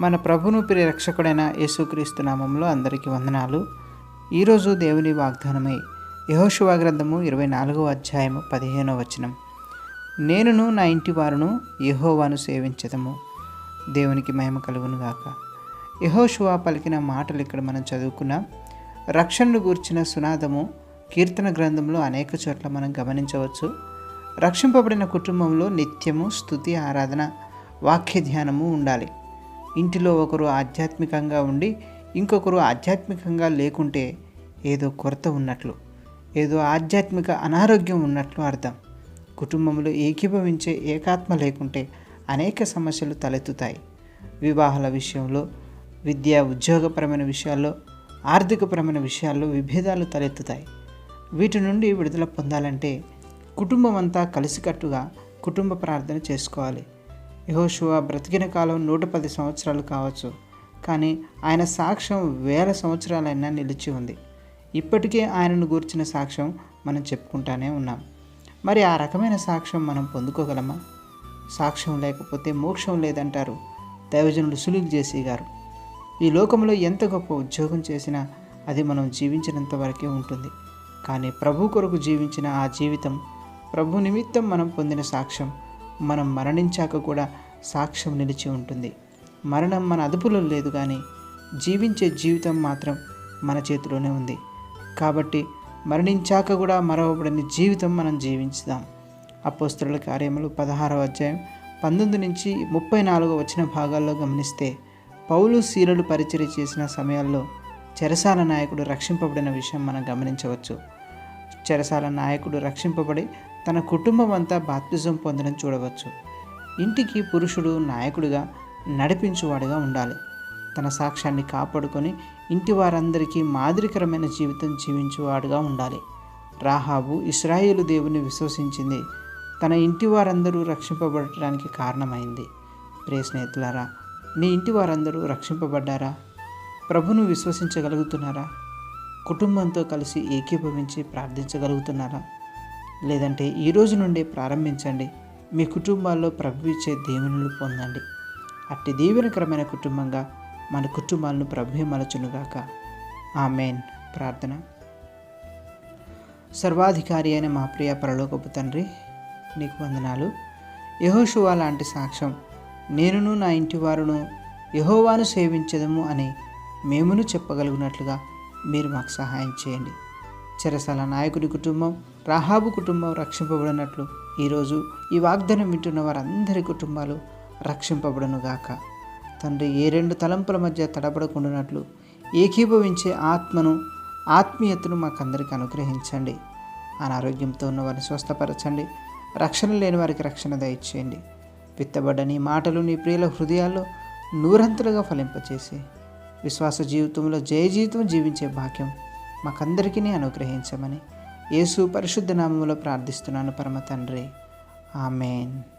మన ప్రభును ప్రియరక్షకుడైన యేసుక్రీస్తు నామంలో అందరికీ వందనాలు. ఈరోజు దేవుని వాగ్దానమై యహోశువా గ్రంథము ఇరవై నాలుగవ అధ్యాయము పదిహేనవ వచనం. నేనును నా ఇంటి వారును యహోవాను సేవించదము. దేవునికి మహిమ కలుగును గాక. పలికిన మాటలు ఇక్కడ మనం చదువుకున్నాం రక్షణను గూర్చిన సునాదము కీర్తన గ్రంథంలో అనేక చోట్ల మనం గమనించవచ్చు. రక్షింపబడిన కుటుంబంలో నిత్యము స్థుతి ఆరాధన వాక్య ధ్యానము ఉండాలి. ఇంటిలో ఒకరు ఆధ్యాత్మికంగా ఉండి ఇంకొకరు ఆధ్యాత్మికంగా లేకుంటే ఏదో కొరత ఉన్నట్లు ఏదో ఆధ్యాత్మిక అనారోగ్యం ఉన్నట్లు అర్థం. కుటుంబంలో ఏకీభవించే ఏకాత్మ లేకుంటే అనేక సమస్యలు తలెత్తుతాయి. వివాహాల విషయంలో విద్యా ఉద్యోగపరమైన విషయాల్లో ఆర్థికపరమైన విషయాల్లో విభేదాలు తలెత్తుతాయి. వీటి నుండి విడుదల పొందాలంటే కుటుంబం అంతా కలిసికట్టుగా కుటుంబ ప్రార్థన చేసుకోవాలి. యహోశువ బ్రతికిన కాలం నూట పది సంవత్సరాలు కావచ్చు. కానీ ఆయన సాక్ష్యం వేల సంవత్సరాలైనా నిలిచి ఉంది. ఇప్పటికే ఆయనను గూర్చిన సాక్ష్యం మనం చెప్పుకుంటానే ఉన్నాం. మరి ఆ రకమైన సాక్ష్యం మనం పొందుకోగలమా? సాక్ష్యం లేకపోతే మోక్షం లేదంటారు దైవజనులు సులుగు చేసి గారు. ఈ లోకంలో ఎంత గొప్ప ఉద్యోగం చేసినా అది మనం జీవించినంత వరకే ఉంటుంది. కానీ ప్రభు కొరకు జీవించిన ఆ జీవితం ప్రభు నిమిత్తం మనం పొందిన సాక్ష్యం మనం మరణించాక కూడా సాక్ష్యం నిలిచి ఉంటుంది. మరణం మన అదుపులో లేదు కానీ జీవించే జీవితం మాత్రం మన చేతిలోనే ఉంది. కాబట్టి మరణించాక కూడా మరవబడని జీవితం మనం జీవించుదాం. అపోస్తుల కార్యములు పదహారవ అధ్యాయం పంతొమ్మిది నుంచి ముప్పై నాలుగు వచ్చిన భాగాల్లో గమనిస్తే పౌలు సీరలు పరిచయం చేసిన సమయాల్లో చెరసాల నాయకుడు రక్షింపబడిన విషయం మనం గమనించవచ్చు. చెరసాల నాయకుడు రక్షింపబడి తన కుటుంబం అంతా బాప్తిజం పొందడం చూడవచ్చు. ఇంటికి పురుషుడు నాయకుడిగా నడిపించువాడిగా ఉండాలి. తన సాక్ష్యాన్ని కాపాడుకొని ఇంటి వారందరికీ మాదిరికరమైన జీవితం జీవించేవాడుగా ఉండాలి. రాహాబు ఇస్రాయేలు దేవుని విశ్వసించింది. తన ఇంటి వారందరూ రక్షింపబడటానికి కారణమైంది. ప్రే స్నేహితులారా నీ ఇంటి వారందరూ రక్షింపబడ్డారా? ప్రభును విశ్వసించగలుగుతున్నారా? కుటుంబంతో కలిసి ఏకీభవించి ప్రార్థించగలుగుతున్నారా? లేదంటే ఈ రోజు నుండి ప్రారంభించండి. మీ కుటుంబాల్లో ప్రభు ఇచ్చే దీవెనలు పొందండి. అట్టి దీవెనకరమైన కుటుంబంగా మన కుటుంబాలను ప్రభు మలచునుగాక ఆమెన్. ప్రార్థన. సర్వాధికారి అయిన మా ప్రియ పరలోకపు తండ్రి నీకు వందనాలు. యహోషువా లాంటి సాక్ష్యం నేనును నా ఇంటి వారును యహోవాను సేవించదము అని మేమును చెప్పగలిగినట్లుగా మీరు మాకు సహాయం చేయండి. చెరసాల నాయకుడి కుటుంబం రాహాబు కుటుంబం రక్షింపబడినట్లు ఈరోజు ఈ వాగ్దానం వింటున్న వారందరి కుటుంబాలు రక్షింపబడనుగాక తండ్రి ఏ రెండు తలంపుల మధ్య తడబడకుండానట్లు ఏకీభవించే ఆత్మను ఆత్మీయతను మాకందరికి అనుగ్రహించండి. అనారోగ్యంతో ఉన్న వారిని స్వస్థపరచండి. రక్షణ లేని వారికి రక్షణ దయచేయండి. విత్తబడ్డ నీ మాటలు నీ ప్రియుల హృదయాల్లో నూరంతులుగా ఫలింపచేసి విశ్వాస జీవితంలో జయ జీవితం జీవించే భాగ్యం మాకందరికీ అనుగ్రహించమని యేసు పరిశుద్ధ నామంలో ప్రార్థిస్తున్నాను పరమ తండ్రి. ఆమెన్.